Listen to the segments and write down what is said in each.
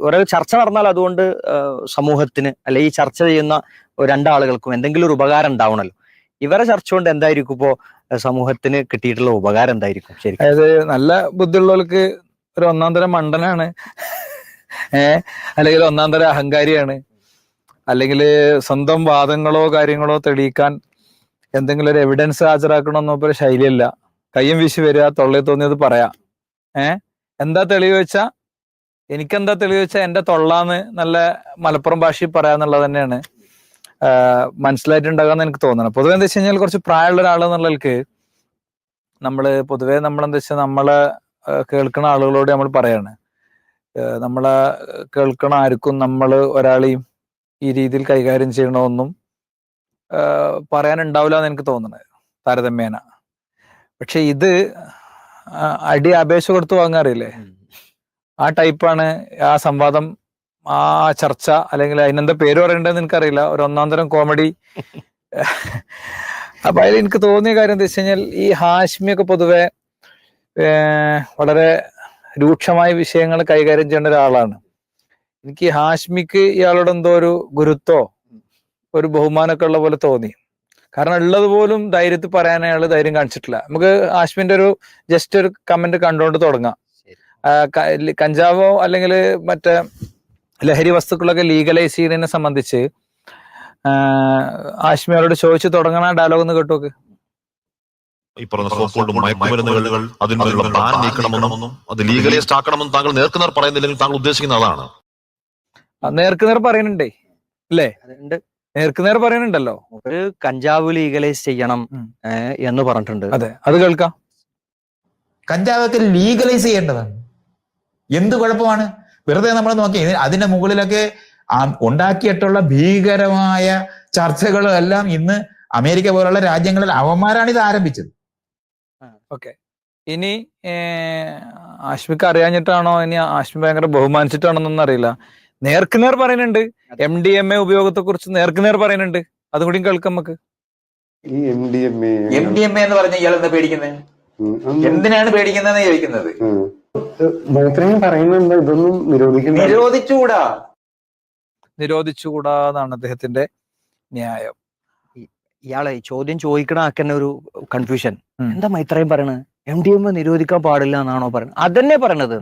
ഓരോ ചർച്ച നടന്നാൽ അതുകൊണ്ട് സമൂഹത്തിന് അല്ലെ ഈ ചർച്ച ചെയ്യുന്ന രണ്ടാളുകൾക്കും എന്തെങ്കിലും ഒരു ഉപകാരം ഉണ്ടാവണല്ലോ. ഇവരെ ചർച്ച കൊണ്ട് എന്തായിരിക്കും ഇപ്പോ സമൂഹത്തിന് കിട്ടിയിട്ടുള്ള ഉപകാരം എന്തായിരിക്കും ശരി അതായത് നല്ല ബുദ്ധിയുള്ളവർക്ക് ഒരു ഒന്നാം തരം മണ്ടനാണ്. ഏർ അല്ലെങ്കിൽ ഒന്നാം തരം അഹങ്കാരിയാണ്. അല്ലെങ്കിൽ സ്വന്തം വാദങ്ങളോ കാര്യങ്ങളോ തെളിയിക്കാൻ എന്തെങ്കിലും ഒരു എവിഡൻസ് ഹാജരാക്കണമെന്നോ ഒരു ശൈലിയല്ല. കയ്യും വീശി വരിക തൊള്ളയിൽ തോന്നിയത് പറയാ. ഏഹ് എന്താ തെളിവ് വെച്ചാ എനിക്കെന്താ തെളിവ് വെച്ചാൽ എന്റെ തൊള്ളാന്ന് നല്ല മലപ്പുറം ഭാഷയിൽ പറയാന്നുള്ളത് തന്നെയാണ്. മനസ്സിലായിട്ടുണ്ടാകാന്ന് എനിക്ക് തോന്നണം. പൊതുവെ എന്താ വെച്ച് കഴിഞ്ഞാൽ കുറച്ച് പ്രായമുള്ള ഒരാൾ എന്നുള്ളവർക്ക് നമ്മൾ പൊതുവെ നമ്മളെന്താ വെച്ചാൽ നമ്മളെ കേൾക്കുന്ന ആളുകളോട് നമ്മൾ പറയാണ്. നമ്മളെ കേൾക്കണ ആർക്കും നമ്മൾ ഒരാളെയും ഈ രീതിയിൽ കൈകാര്യം ചെയ്യണമെന്നും പറയാനുണ്ടാവില്ല എന്ന് എനിക്ക് തോന്നുന്നത് താരതമ്യേന. പക്ഷെ ഇത് അടി അപേക്ഷ കൊടുത്ത് വാങ്ങാറില്ലേ? ആ ടൈപ്പാണ് ആ സംവാദം ആ ചർച്ച അല്ലെങ്കിൽ അതിനെന്താ പേര് പറയണ്ടെന്ന് എനിക്കറിയില്ല. ഒരു ഒന്നാം തരം കോമഡി അപ്പൊ അതിൽ എനിക്ക് തോന്നിയ കാര്യം എന്താ വെച്ച് കഴിഞ്ഞാൽ ഈ ഹാഷ്മിയൊക്കെ പൊതുവെ വളരെ രൂക്ഷമായ വിഷയങ്ങൾ കൈകാര്യം ചെയ്യേണ്ട ഒരാളാണ്. എനിക്ക് ഹാഷ്മിക്ക് ഇയാളോട് എന്തോ ഒരു ഗുരുത്വോ ഒരു ബഹുമാനമൊക്കെ ഉള്ള പോലെ തോന്നി. കാരണം ഉള്ളത് പോലും ധൈര്യത്തിൽ പറയാൻ അയാൾ ധൈര്യം കാണിച്ചിട്ടില്ല. നമുക്ക് ഹാഷ്മിന്റെ ഒരു ജസ്റ്റ് ഒരു കമന്റ് കണ്ടുകൊണ്ട് തുടങ്ങാം. കഞ്ചാവോ അല്ലെങ്കിൽ മറ്റേ ലഹരി വസ്തുക്കളൊക്കെ ലീഗലൈസ് ചെയ്യുന്നതിനെ സംബന്ധിച്ച് ആശ്മിയോട് ചോദിച്ചു തുടങ്ങണ ഡയലോഗ് ഒന്ന് കേട്ടോക്ക് ഈ പറഞ്ഞ സോപ്പുകൊണ്ടും മയക്കുമരുന്നുകൾ അതിനുള്ള നീക്കണമെന്നും അത് ലീഗലൈസ്ഡ് ആക്കണമെന്നും താങ്കൾ നേർക്കുനേർ പറയുന്നില്ലെങ്കിൽ താങ്കൾ ഉദ്ദേശിക്കുന്ന അതാണ് നേർക്കുനേർ പറയുന്നുണ്ടേ അല്ലേ? നേർക്കുനേർ പറയുന്നുണ്ടല്ലോ. ഒരു കഞ്ചാവ് ലീഗലൈസ് ചെയ്യണം എന്ന് പറഞ്ഞിട്ടുണ്ട്. അതെ അത് കേൾക്കാം. കഞ്ചാവൊക്കെ ലീഗലൈസ് ചെയ്യേണ്ടതാണ്. എന്ത് കുഴപ്പമാണ്? വെറുതെ നമ്മൾ നോക്കി അതിന്റെ മുകളിലൊക്കെ ഉണ്ടാക്കിയിട്ടുള്ള ഭീകരമായ ചർച്ചകളും എല്ലാം ഇന്ന് അമേരിക്ക പോലുള്ള രാജ്യങ്ങളിൽ അവന്മാരാണ് ഇത് ആരംഭിച്ചത്. ഓക്കെ. ഇനി ആശ്മിക്ക് അറിയാഞ്ഞിട്ടാണോ? ഇനി ആശ്മി ഭയങ്കര ബഹുമാനിച്ചിട്ടാണോന്നൊന്നും അറിയില്ല. നേർക്കുനേർ പറയുന്നുണ്ട്. എം ഡി എം എ ഉപയോഗത്തെ കുറിച്ച് നേർക്കുനേർ പറയുന്നുണ്ട്. അതുകൂടി കേൾക്കാം നമുക്ക്. ഈ M D M A M D M A എന്ന് പറഞ്ഞ ഇയാൾ എന്താ പേടിക്കുന്നത് എന്തിനാണ് പേടിക്കുന്നതെന്ന് ചോദിക്കുന്നത്? പറയുന്നുണ്ട് ഇതൊന്നും നിരോധിച്ചുകൂടാ. എന്നാണ് അദ്ദേഹത്തിന്റെ ന്യായം. ഇയാളെ ചോദ്യം ചോദിക്കണ ആക്കന്നെ ഒരു കൺഫ്യൂഷൻ എന്താ മൈത്രയും പറയണത്? എം ഡി എം നിരോധിക്കാൻ പാടില്ല എന്നാണോ പറയുന്നത് അതന്നെ പറയണത്.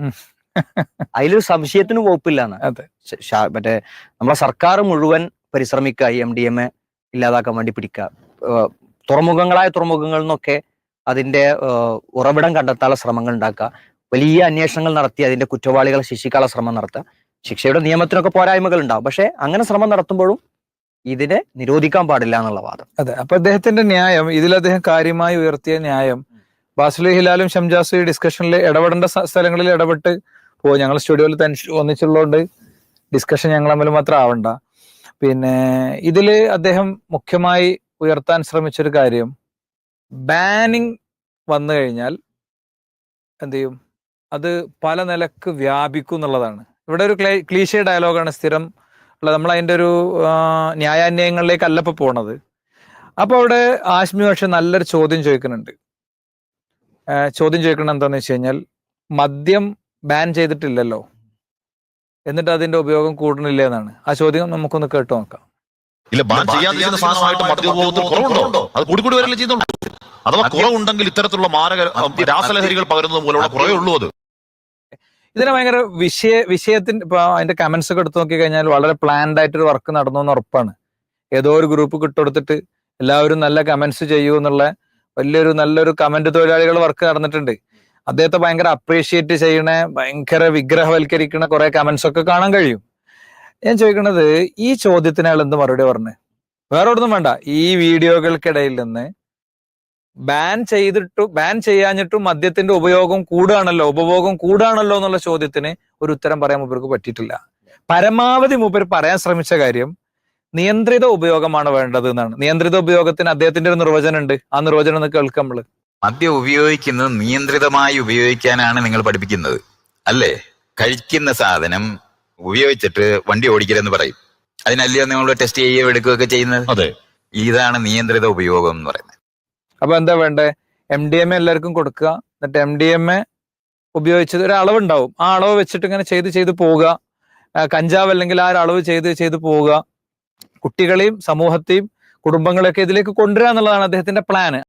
അതിലൊരു സംശയത്തിന് വകുപ്പില്ല അതെ. മറ്റേ നമ്മളെ സർക്കാർ മുഴുവൻ പരിശ്രമിക്കുക ഈ എം ഡി എം എ ഇല്ലാതാക്കാൻ വേണ്ടി പിടിക്കുക. തുറമുഖങ്ങളായ തുറമുഖങ്ങളിൽ നിന്നൊക്കെ അതിന്റെ ഉറവിടം കണ്ടെത്താനുള്ള ശ്രമങ്ങൾ ഉണ്ടാക്കുക. വലിയ അന്വേഷണങ്ങൾ നടത്തി അതിന്റെ കുറ്റവാളികളെ ശിക്ഷിക്കാനുള്ള ശ്രമം നടത്തുക ശിക്ഷയുടെ നിയമത്തിനൊക്കെ പോരായ്മകൾ ഉണ്ടാവും. പക്ഷെ അങ്ങനെ ശ്രമം നടത്തുമ്പോഴും ഇതിനെ നിരോധിക്കാൻ പാടില്ല എന്നുള്ള വാദം. അതെ. അപ്പൊ അദ്ദേഹത്തിന്റെ ന്യായം ഇതിൽ അദ്ദേഹം കാര്യമായി ഉയർത്തിയ ന്യായം ബാസുലി ഹിലാലും ഷംജാസു ഈ ഡിസ്കഷനിൽ ഇടപെടേണ്ട സ്ഥലങ്ങളിൽ ഇടപെട്ട് പോകും ഞങ്ങൾ സ്റ്റുഡിയോയിൽ തന്നെ ഒന്നിച്ചുള്ളതുകൊണ്ട് ഡിസ്കഷൻ ഞങ്ങൾ തമ്മിൽ മാത്രം ആവണ്ട. പിന്നെ ഇതിൽ അദ്ദേഹം മുഖ്യമായി ഉയർത്താൻ ശ്രമിച്ചൊരു കാര്യം ബാനിങ് വന്നു കഴിഞ്ഞാൽ എന്ത് ചെയ്യും? അത് പല നിലയ്ക്ക് വ്യാപിക്കും എന്നുള്ളതാണ്. ഇവിടെ ഒരു ക്ലീശേ ഡയലോഗാണ് സ്ഥിരം ഉള്ള നമ്മൾ അതിന്റെ ഒരു ആ, അല്ലപ്പോൾ പോണത്. അപ്പോൾ അവിടെ ആശ്മി പക്ഷെ നല്ലൊരു ചോദ്യം ചോദിക്കുന്നുണ്ട്. ചോദ്യം ചോദിക്കുന്നത് എന്താന്ന് വെച്ച് കഴിഞ്ഞാൽ മദ്യം ബാൻ ചെയ്തിട്ടില്ലല്ലോ. എന്നിട്ട് അതിന്റെ ഉപയോഗം കൂടുന്നില്ല എന്നാണ്. ആ ചോദ്യം നമുക്കൊന്ന് കേട്ടു നോക്കാം. ഇല്ല ബാൻ ചെയ്യാതിരിക്കുന്ന സാധനമായിട്ട് മദ്യപഭോഗത്തിൽ കുറവുണ്ടോ? അത് വരല്ലേ ചെയ്യുന്നുള്ളൂ. അഥവാ കുറവുണ്ടെങ്കിൽ ഇത്തരത്തിലുള്ള മാരക രാസലഹരികൾ പകരുന്നത് മൂലമുള്ള കുറവേ ഉള്ളൂ അത്. ഇതിന് ഭയങ്കര വിഷയ വിഷയത്തിന്റെ ഇപ്പൊ അതിന്റെ കമന്റ്സ് ഒക്കെ എടുത്തു നോക്കി കഴിഞ്ഞാൽ വളരെ പ്ലാൻഡ് ആയിട്ട് ഒരു വർക്ക് നടന്നു എന്ന് ഉറപ്പാണ്. ഏതോ ഒരു ഗ്രൂപ്പ് കിട്ടുകൊടുത്തിട്ട് എല്ലാവരും നല്ല കമന്റ്സ് ചെയ്യൂ എന്നുള്ള വലിയൊരു നല്ലൊരു കമന്റ് തൊഴിലാളികൾ വർക്ക് നടന്നിട്ടുണ്ട്. അദ്ദേഹത്തെ ഭയങ്കര അപ്രീഷിയേറ്റ് ചെയ്യണ ഭയങ്കര വിഗ്രഹവൽക്കരിക്കണ കുറെ കമന്റ്സ് ഒക്കെ കാണാൻ കഴിയും. ഞാൻ ചോദിക്കണത് ഈ ചോദ്യത്തിന് എന്ത് മറുപടി പറഞ്ഞു? വേറെ ഒന്നും വേണ്ട. ഈ വീഡിയോകൾക്കിടയിൽ നിന്ന് ബാൻ ചെയ്തിട്ടു ബാൻ ചെയ്യാഞ്ഞിട്ടും മദ്യത്തിന്റെ ഉപയോഗം കൂടുകയാണല്ലോ ഉപഭോഗം കൂടുകയാണല്ലോ എന്നുള്ള ചോദ്യത്തിന് ഒരു ഉത്തരം പറയാൻ മൂപ്പർക്ക് പറ്റിയിട്ടില്ല. പരമാവധി മൂപ്പർ പറയാൻ ശ്രമിച്ച കാര്യം നിയന്ത്രിത ഉപയോഗമാണ് വേണ്ടത് എന്നാണ്. നിയന്ത്രിത ഉപയോഗത്തിന് അദ്ദേഹത്തിന്റെ ഒരു നിർവചനം ഉണ്ട് ആ നിർവചനം ഒന്ന് കേൾക്കാം നമ്മൾ. മദ്യം ഉപയോഗിക്കുന്നത് നിയന്ത്രിതമായി ഉപയോഗിക്കാനാണ് നിങ്ങൾ പഠിപ്പിക്കുന്നത്. അല്ലേ? കഴിക്കുന്ന സാധനം ഉപയോഗിച്ചിട്ട് വണ്ടി ഓടിക്കലെന്ന് പറയും. അതിനല്ലയോ നിങ്ങൾ ടെസ്റ്റ് ചെയ്യുകയോ എടുക്കുകയൊക്കെ ചെയ്യുന്നത്? അതെ. ഇതാണ് നിയന്ത്രിത ഉപയോഗം എന്ന് പറയുന്നത്. അപ്പൊ എന്താ വേണ്ടേ? എം ഡി എം എ എല്ലാവർക്കും കൊടുക്കുക. എന്നിട്ട് എം ഡി എം എ ഉപയോഗിച്ചത് ഒരു അളവുണ്ടാവും ആ അളവ് വെച്ചിട്ട് ഇങ്ങനെ ചെയ്ത് ചെയ്ത് പോവുക. കഞ്ചാവ് അല്ലെങ്കിൽ ആ ഒരു അളവ് ചെയ്ത് ചെയ്ത് പോവുക. കുട്ടികളെയും സമൂഹത്തെയും കുടുംബങ്ങളെയൊക്കെ ഇതിലേക്ക് കൊണ്ടുവരിക എന്നുള്ളതാണ് അദ്ദേഹത്തിന്റെ പ്ലാന്